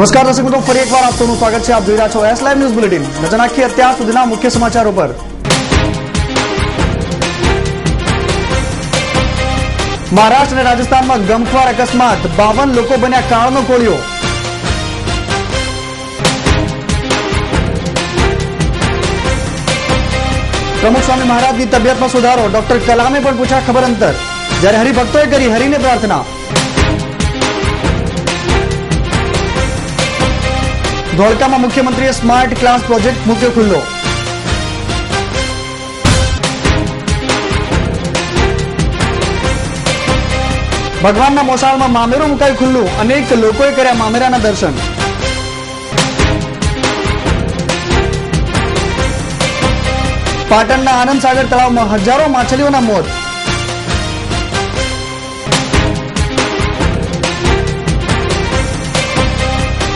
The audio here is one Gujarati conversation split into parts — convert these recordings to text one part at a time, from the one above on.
નમસ્કાર દર્શક મિત્રો ફરી એકવાર આપ સૌનું સ્વાગત છે આપ જોઈ રહ્યા છો એસ લાઈવ ન્યૂઝ બુલેટિન નજર નાખીએ અત્યાર સુધીના મુખ્ય સમાચારો પર મહારાષ્ટ્ર અને રાજસ્થાનમાં ગમખ્વાર અકસ્માત બાવન લોકો બન્યા કાળનો કોળિયો પ્રમુખ સ્વામી મહારાજની તબિયતમાં સુધારો ડોક્ટર કલામે પણ પૂછ્યા ખબર અંતર જ્યારે હરિભક્તોએ કરી હરિને પ્રાર્થના ધોળકામાં મુખ્યમંત્રીએ સ્માર્ટ ક્લાસ પ્રોજેક્ટ મૂક્યો ખુલ્લો. ભગવાનના મોસાળમાં મામેરું મુકાયું ખુલ્લું. અનેક લોકોએ કર્યા મામેરાના દર્શન. પાટણના આનંદ સાગર તળાવમાં હજારો માછલીઓના મોત.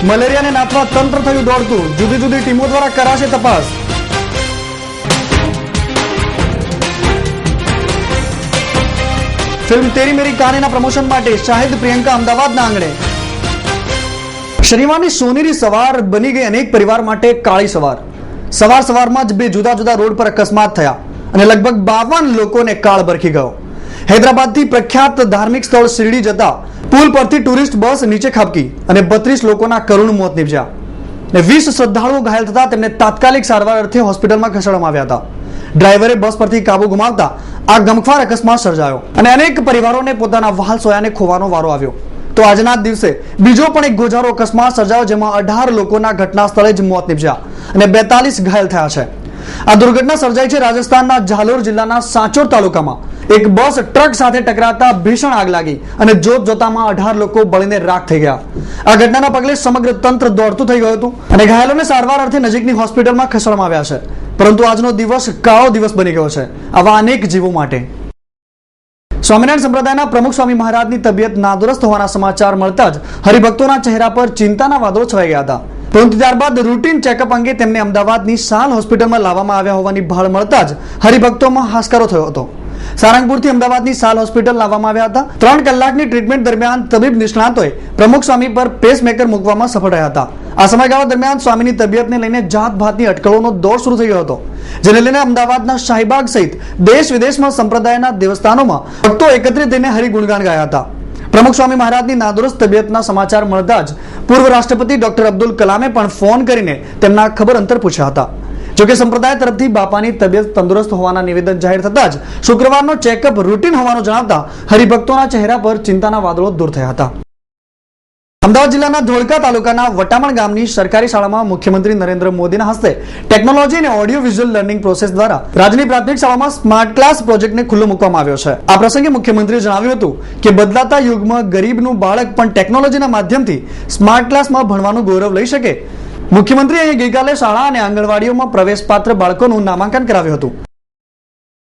મલેરિયાને નાથવા તંત્ર થયું દોડતું. જુદી જુદી ટીમો દ્વારા કરાશે તપાસ. ફિલ્મ તેરી મેરી કાનેના પ્રમોશન માટે શાહિદ પ્રિયંકા અમદાવાદના આંગણે. શનિવારની સોનેરી સવાર બની ગઈ અનેક પરિવાર માટે કાળી સવાર. સવાર સવારમાં જ બે જુદા જુદા રોડ પર અકસ્માત થયા અને લગભગ બાવન લોકોને કાળ બરખી ગયો. હૈદરાબાદથી પ્રખ્યાત ધાર્મિક સ્થળ શિરડી જતા પુલ પરથી ટુરિસ્ટ બસ નીચે ખાબકી અને બત્રીસ લોકોના કરુણ મોત નીપજ્યા. ને વીસ શ્રદ્ધાળુઓ ઘાયલ થતા તેમને તાત્કાલિક સારવાર અર્થે હોસ્પિટલમાં ખસેડવામાં આવ્યા હતા. ડ્રાઈવરે બસ પરથી કાબુ ગુમાવતા આ ગમખ્વાર અકસ્માત સર્જાયો અને અનેક પરિવારોને પોતાના વહાલ સોયાને ખોવાનો વારો આવ્યો. તો આજના દિવસે બીજો પણ એક ગોજારો અકસ્માત સર્જાયો જેમાં અઢાર લોકોના ઘટના સ્થળે જ મોત નીપજ્યા અને બેતાલીસ ઘાયલ થયા છે. આ દુર્ઘટના સર્જાઈ છે રાજસ્થાનના ઝાલોર જિલ્લાના સાંચોર તાલુકામાં. એક બસ ટ્રક સાથે ટકરાતા ભીષણ આગ લાગી અને જોત જોતામાં અઢાર લોકો બળીને રાખ થઈ ગયા. આ ઘટનાના પગલે સમગ્ર તંત્ર દોડતું થઈ ગયું હતું અને ઘાયલોને સારવાર અર્થે નજીકની હોસ્પિટલમાં ખસેડવામાં આવ્યા છે. પરંતુ આજનો દિવસ કાળો દિવસ બની ગયો છે. આવા અનેક જીવો માટે. સ્વામિનારાયણ સંપ્રદાયના પ્રમુખ સ્વામી મહારાજની તબિયત નાદુરસ્ત હોવાના સમાચાર મળતા જ હરિભક્તોના ચહેરા પર ચિંતાના વાદળો છવાઈ ગયા હતા. પરંતુ ત્યારબાદ રૂટીન ચેકઅપ અંગે તેમને અમદાવાદની સાલ હોસ્પિટલમાં લાવવામાં આવ્યા હોવાની ભાળ મળતા જ હરિભક્તોમાં હાશકારો થયો હતો. સારંગપુરથી અમદાવાદની સાલ હોસ્પિટલ લાવવામાં આવ્યા હતા. ત્રણ કલાકની ટ્રીટમેન્ટ દરમિયાન તબીબ નિષ્ણાતોએ પ્રમુખ સ્વામી પર પેસમેકર મૂકવામાં સફળ રહ્યા હતા. આ સમયગાળા દરમિયાન સ્વામીની તબિયતને લઈને જાતભાતની અટકળોનો દોર શરૂ થઈ હતો. જેને લઈને અમદાવાદના શાહીબાગ સહિત દેશ વિદેશમાં સંપ્રદાયના દેવસ્થાનોમાં ભક્તો એકત્રિત થઈને હરિગુણગાન ગાયા હતા. પ્રમુખ સ્વામી મહારાજની નાદુરસ્ત તબિયતના સમાચાર મળતા જ પૂર્વ રાષ્ટ્રપતિ ડોક્ટર અબ્દુલ કલામે પણ ફોન કરીને તેમના ખબર અંતર પૂછ્યા હતા. જોકે સંપ્રદાય તરફથી બાપાની તબિયત તંદુરસ્ત હોવાના નિવેદન જાહેર થતા જ શુક્રવારનો ચેકઅપ રૂટીન હોવાનું જણાવતા હરિભક્તોના ચહેરા પર ચિંતાના વાદળો દૂર થયા હતા. અમદાવાદ જિલ્લાના ધોળકા તાલુકાના વટામણ ગામની સરકારી શાળામાં મુખ્યમંત્રી નરેન્દ્ર મોદીના હસ્તે ટેકનોલોજી અને ઓડિયો વિઝ્યુઅલ લર્નિંગ પ્રોસેસ દ્વારા રાજ્યની પ્રાથમિક શાળામાં સ્માર્ટ ક્લાસ પ્રોજેક્ટને ખુલ્લો મૂકવામાં આવ્યો છે. આ પ્રસંગે મુખ્યમંત્રીએ જણાવ્યું હતું કે બદલાતા યુગમાં ગરીબનું બાળક પણ ટેકનોલોજીના માધ્યમથી સ્માર્ટ ક્લાસમાં ભણવાનું ગૌરવ લઈ શકે મુખ્યમંત્રીએ ગઈકાલે શાળા અને આંગણવાડીઓમાં પ્રવેશપાત્ર બાળકોનું નામાંકન કરાવ્યું હતું.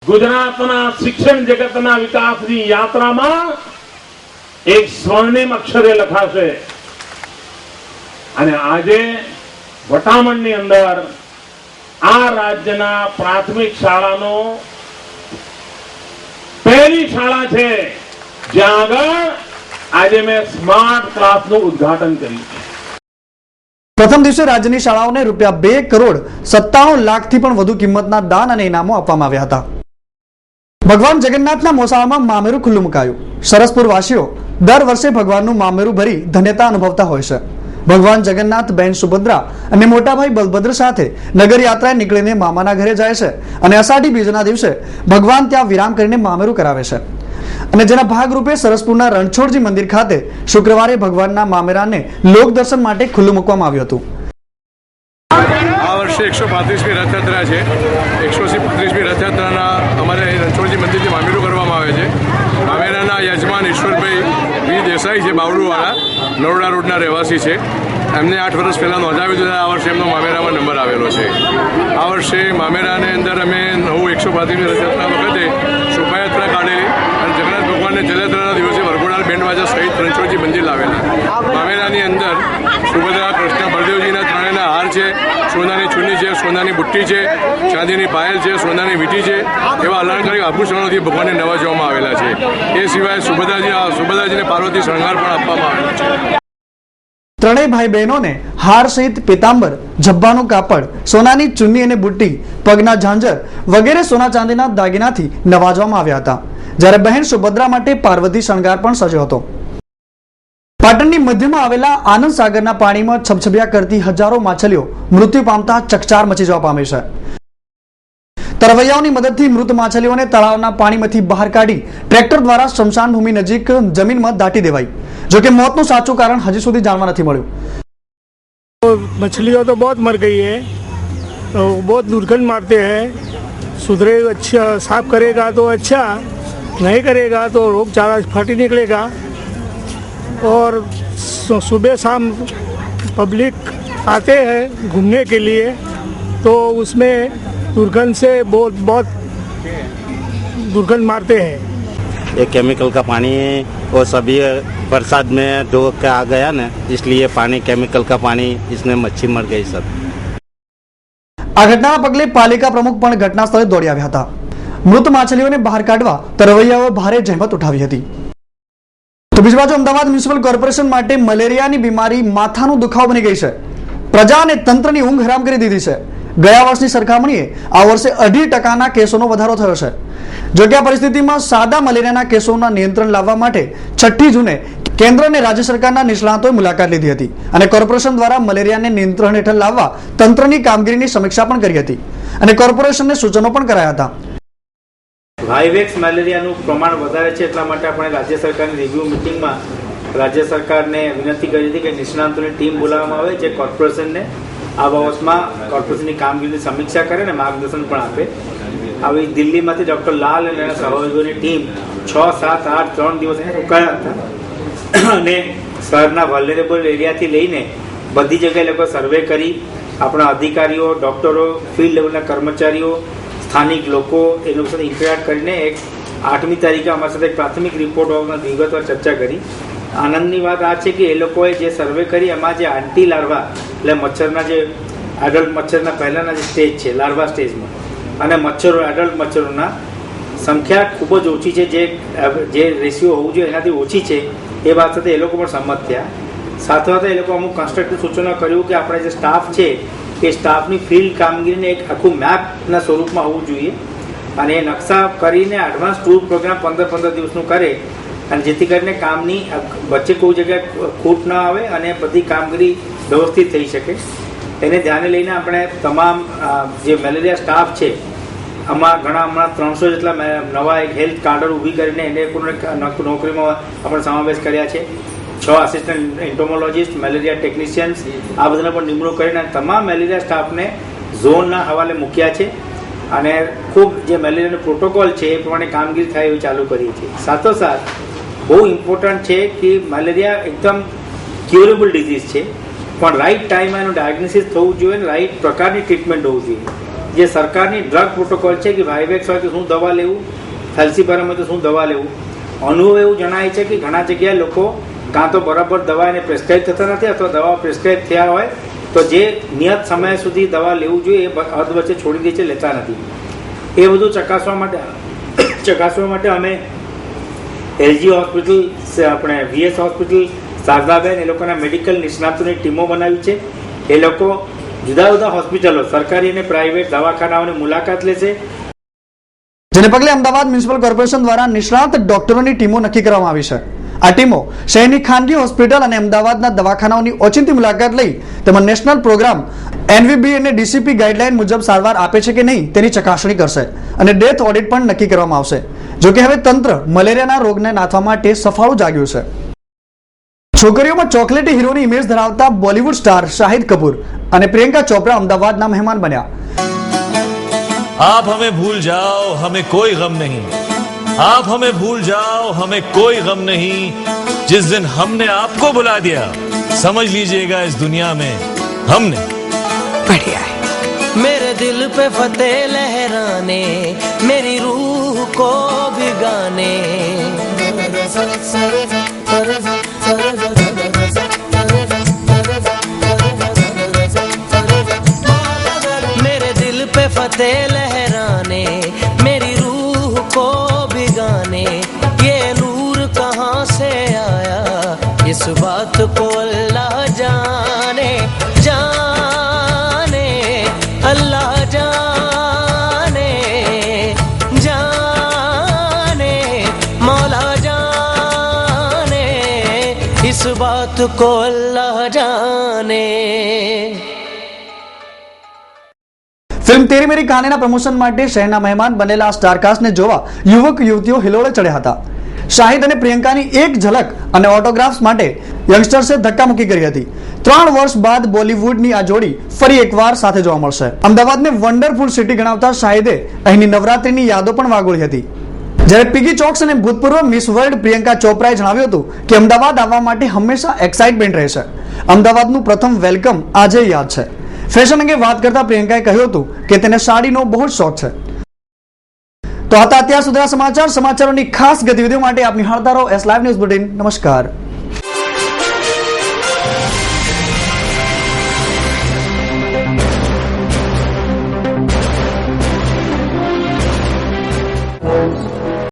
ગુજરાતના શિક્ષણ જગતના વિકાસની યાત્રામાં એક સ્વર્ણિમ અક્ષરે લખાશે. અને આજે વટામણની અંદર આ રાજ્યના પ્રાથમિક શાળાનો પહેલી શાળા છે, જ્યાં આગળ આજે મેં સ્માર્ટ ક્લાસનું ઉદ્ઘાટન કર્યું છે. પ્રથમ દિવસે રાજ્યની શાળાઓને રૂપિયા બે કરોડ સત્તાણું લાખથી પણ વધુ કિંમતના દાન અને ઇનામો આપવામાં આવ્યા હતા. ભગવાન જગન્નાથના મોસાળામાં મામેરું ખુલ્લું મુકાયું. સરસપુર વાસીઓ દર વર્ષે ભગવાનનું મામેરું ભરી ધન્યતા અનુભવતા હોય છે. ભગવાન જગન્નાથ, બેન સુભદ્રા અને મોટાભાઈ બલભદ્ર સાથે નગર યાત્રાએ નીકળીને મામાના ઘરે જાય છે અને અષાઢી બીજના દિવસે ભગવાન ત્યાં વિરામ કરીને મામેરું કરાવે છે. અને જેના ભાગરૂપે સરસપુરના રણછોડજી મંદિર ખાતે શુક્રવારે ભગવાનના મામેરાને લોક દર્શન માટે ખુલ્લું મૂકવામાં આવ્યું હતું. આ વર્ષે એકસો પાંત્રીસમી રથયાત્રા છે. એકસો પાંત્રીસમી રથયાત્રાના અમારે અહીં રણછોડજી મંદિરથી મામેરું કરવામાં આવે છે. મામેરાના યજમાન ઈશ્વરભાઈ વી દેસાઈ છે બાવડુવાળા નરોડા રોડના રહેવાસી છે. એમને આઠ વર્ષ પહેલાં નોંધાવ્યું દીધા આ વર્ષે એમનો મામેરામાં નંબર આવેલો છે. આ વર્ષે મામેરાને અંદર અમે નવું એકસો પાંત્રીસમી રથયાત્રા વખતે શોભાયાત્રા કાઢેલી અને જગન્નાથ ભગવાનને જલયાત્રાના દિવસે વરઘોડાલ બેન્ડ વાજા સહિત રણછોડજી મંદિર લાવેલા. મામેરાની અંદર સુભદ્રા કૃષ્ણ, બળદેવજીના ત્રણેયના હાર છે, સોનાની ચૂની છે, સોનાની બુટ્ટી છે, ચાંદીની પાયલ છે, સોનાની વીટી છે, એવા અલંકારિક આભૂષણોથી ભગવાનને નવાજવામાં આવેલા છે. એ સિવાય સુભદ્રાજી સુભદ્રાજીને પાર્વતી શણગાર પણ આપવામાં આવેલો છે. ત્રણેય ભાઈ બહેનોને હાર સહિત પીતાંબર, જબ્બાનું કાપડ, સોનાની ચુન્ની અને બુટ્ટી, પગના ઝાંઝર વગેરે સોના ચાંદીના દાગીનાથી નવાજવામાં આવ્યા હતા. જ્યારે બહેન સુભદ્રા માટે પાર્વતી શણગાર પણ સજ્યો હતો. પાટણની મધ્યમાં આવેલા આનંદ સાગરના પાણીમાં છબછબિયા કરતી હજારો માછલીઓ મૃત્યુ પામતા ચકચાર મચી જવા પામી છે તરવૈયાઓની મદદથી મૃત માછલીઓને તળાવના પાણીમાંથી બહાર કાઢી ટ્રેક્ટર દ્વારા સ્મશાન ભૂમિ નજીક જમીનમાં દાટી દેવાઈ જોકે મોતનું સાચું કારણ હજી સુધી જાણવા નથી મળ્યું तो मछलियाँ तो बहुत मर गई है तो बहुत दुर्गंध मारते हैं सुधरे अच्छा साफ करेगा तो अच्छा नहीं करेगा तो रोगचाला फटी निकलेगा और सु- सुबह शाम पब्लिक आते हैं घूमने के लिए तो उसमें दुर्गंध से बहुत बहुत दुर्गंध मारते हैं ये केमिकल का पानी वो सभी बरसात में डो के आ गया ना इसलिए पानी केमिकल का पानी इसमें मच्छी मर गई सब આ ઘટનાના પગલે પાલિકા પ્રમુખ પણ ઘટના સ્થળે દોડી આવ્યા હતા મૃત માછલીઓને બહાર કાઢવા તરવૈયાઓએ ભારે જહેમત ઉઠાવી હતી તો બીજી અમદાવાદ મ્યુનિસિપલ કોર્પોરેશન માટે મલેરિયાની બીમારી માથાનો દુખાવો બની ગઈ છે. પ્રજા અને તંત્રની ઊંઘ હરામ કરી દીધી છે. ગયા વર્ષની સરખામણીએ આ વર્ષે અઢી ટકાના કેસોનો વધારો થયો છે. જો કે આ પરિસ્થિતિમાં સાદા મલેરિયાના કેસોના નિયંત્રણ લાવવા માટે છઠ્ઠી જૂને કેન્દ્ર અને રાજ્ય સરકારના નિષ્ણાતોએ મુલાકાત લીધી હતી અને કોર્પોરેશન દ્વારા મલેરિયાને નિયંત્રણ હેઠળ લાવવા તંત્રની કામગીરીની સમીક્ષા પણ કરી હતી અને કોર્પોરેશનને સૂચનો પણ કરાયા હતા. વાયવેક્સ મેલેરિયાનું પ્રમાણ વધારે છે એટલા માટે આપણે રાજ્ય સરકારની રિવ્યુ મિટિંગમાં રાજ્ય સરકારને વિનંતી કરી હતી કે નિષ્ણાંતોની ટીમ બોલાવવામાં આવે જે કોર્પોરેશનને આ બાબતમાં કોર્પોરેશનની કામગીરીની સમીક્ષા કરે અને માર્ગદર્શન પણ આપે. આવી દિલ્હીમાંથી ડૉક્ટર લાલ અને એના સહયોગીઓની ટીમ છ, સાત, આઠ, ત્રણ દિવસ રોકાયા હતા. અને શહેરના વલ્નરેબલ એરિયાથી લઈને બધી જગ્યાએ લોકો સર્વે કરી. આપણા અધિકારીઓ ડૉક્ટરો ફિલ્ડ લેવલના કર્મચારીઓ સ્થાનિક લોકો, એ લોકો સાથે ઇન્ટરેક્ટ કરીને એક આઠમી તારીખે અમારી સાથે પ્રાથમિક રિપોર્ટ ઓફમાં વિગતવાર ચર્ચા કરી. આનંદની વાત આ છે કે એ લોકોએ જે સર્વે કરી, એમાં જે આંટી લાર્વા, એટલે મચ્છરના જે એડલ્ટ મચ્છરના પહેલાંના જે સ્ટેજ છે, લાર્વા સ્ટેજમાં અને મચ્છરો એડલ્ટ મચ્છરોના સંખ્યા ખૂબ જ ઓછી છે. જે જે રેશિયો હોવું જોઈએ એનાથી ઓછી છે, એ વાત સાથે એ લોકો પણ સંમત થયા. સાથે સાથે એ લોકો અમુક કન્સ્ટ્રક્ટિવ સૂચનો કર્યું કે આપણે જે સ્ટાફ છે એ સ્ટાફની ફિલ્ડ કામગીરીને એક આખું મેપના સ્વરૂપમાં હોવું જોઈએ. અને એ નકશા કરીને એડવાન્સ ટૂર પ્રોગ્રામ પંદર પંદર દિવસનું કરે. અને જેથી કરીને કામની વચ્ચે કોઈ જગ્યાએ ખૂટ ન આવે અને બધી કામગીરી વ્યવસ્થિત થઈ શકે. એને ધ્યાને લઈને આપણે તમામ જે મેલેરિયા સ્ટાફ છે, આમાં ઘણા હમણાં ત્રણસો જેટલા નવા એક હેલ્થ કાર્ડર ઊભી કરીને એને નોકરીમાં આપણે સમાવેશ કર્યા છે. છ આસિસ્ટન્ટ એન્ટોમોલોજીસ્ટ મેલેરિયા ટેકનિશિયન્સ આ બધાને પણ નિમણૂક કરીને તમામ મેલેરિયા સ્ટાફને ઝોનના હવાલે મૂક્યા છે. અને ખૂબ જે મેલેરિયાનો પ્રોટોકોલ છે એ પ્રમાણે કામગીરી થાય એવી ચાલુ કરીએ છીએ સાથોસાથ, બહુ ઇમ્પોર્ટન્ટ છે કે મેલેરિયા એકદમ ક્યુરેબલ ડિઝીઝ છે. પણ રાઈટ ટાઈમમાં એનું ડાયગ્નોસિસ થવું જોઈએ અને રાઈટ પ્રકારની ટ્રીટમેન્ટ હોવું જોઈએ. જે સરકારની ડ્રગ પ્રોટોકોલ છે કે વાયવેક્સ હોય તો શું દવા લેવું? ફેલ્સીબરમ હોય તો શું દવા લેવું? અનુભવ એવું જણાય છે કે ઘણા જગ્યાએ લોકો કાં તો બરાબર દવા એને પ્રેસ્ક્રાઇબ થતા નથી અથવા દવા પ્રેસ્ક્રાઇબ થયા હોય, તો જે નિયત સમય સુધી દવા લેવું જોઈએ, એ અર્ધ વચ્ચે છોડી દે છે, લેતા નથી. એ બધું ચકાસવા માટે ચકાસવા માટે અમે એલજી હોસ્પિટલ આપણે વીએસ હોસ્પિટલ શારદાબેન એ લોકોના મેડિકલ નિષ્ણાતોની ટીમો બનાવી છે. એ લોકો જુદા જુદા હોસ્પિટલો, સરકારી અને પ્રાઇવેટ દવાખાનાઓની મુલાકાત લેશે જેને પગલે અમદાવાદ મ્યુનિસિપલ કોર્પોરેશન દ્વારા નિષ્ણાત ડોક્ટરોની ટીમો નક્કી કરવામાં આવી છે. આ ટીમો શહેરની ખાનગી હોસ્પિટલ અને અમદાવાદના દવાખાનાઓની ઓચિંતી મુલાકાત લઈ તેમજ નેશનલ પ્રોગ્રામ એનવીબી અને ડીસીપી ગાઈડલાઈન મુજબ સારવાર આપે છે કે નહીં તેની ચકાસણી કરશે અને ડેથ ઓડિટ પણ નક્કી કરવામાં આવશે. જોકે હવે તંત્ર મલેરિયાના રોગને નાથવા માટે સફાળું જાગ્યું છે. છોકરીઓમાં ચોકલેટી હીરોની ઇમેજ ધરાવતા બોલિવૂડ સ્ટાર શાહિદ કપૂર અને પ્રિયંકા ચોપરા અમદાવાદના મહેમાન બન્યા. આપ હમે ભૂલ જાઓ, હમે કોઈ ગમ નહીં. आप हमें भूल जाओ हमें कोई गम नहीं। जिस दिन हमने आपको बुला दिया समझ लीजिएगा इस दुनिया में हमने। बढ़िया है। मेरे दिल पे फतेह लहराने मेरी रूह को भिगाने मेरे बात को अल्लाह जाने ફિલ્મ તેરી મેરી કહાનીના પ્રમોશન માટે શહેરના મહેમાન બનેલા સ્ટારકાસ્ટને જોવા યુવક યુવતીઓ હિલોળે ચડ્યા હતા શાહિદ અને પ્રિયંકાની એક ઝલક અને ઓટોગ્રાફ્સ માટે યંગસ્ટર્સે ધક્કામુક્કી કરી હતી ત્રણ વર્ષ બાદ બોલિવૂડની આ જોડી ફરી એકવાર સાથે જોવા મળશે અમદાવાદને વન્ડરફુલ સિટી ગણાવતા શાહિદે અહીંની નવરાત્રીની યાદો પણ વાગોળી હતી જ્યારે પીગી ચોક્સ અને ભૂતપૂર્વ મિસ વર્લ્ડ પ્રિયંકા ચોપરાએ જણાવ્યું હતું કે અમદાવાદ આવવા માટે હંમેશા એક્સાઇટમેન્ટ રહેશે અમદાવાદનું પ્રથમ વેલકમ આજે યાદ છે. ફેશન અંગે વાત કરતા પ્રિયંકાએ કહ્યું હતું કે તેને સાડીનો બહુ જ શોખ છે. તો હતા અત્યાર સુધીના સમાચાર. સમાચારોની ખાસ ગતિવિધિઓ માટે આપ નિહાળતા રહો એસ લાઈવ ન્યૂઝ બુલેટિન નમસ્કાર.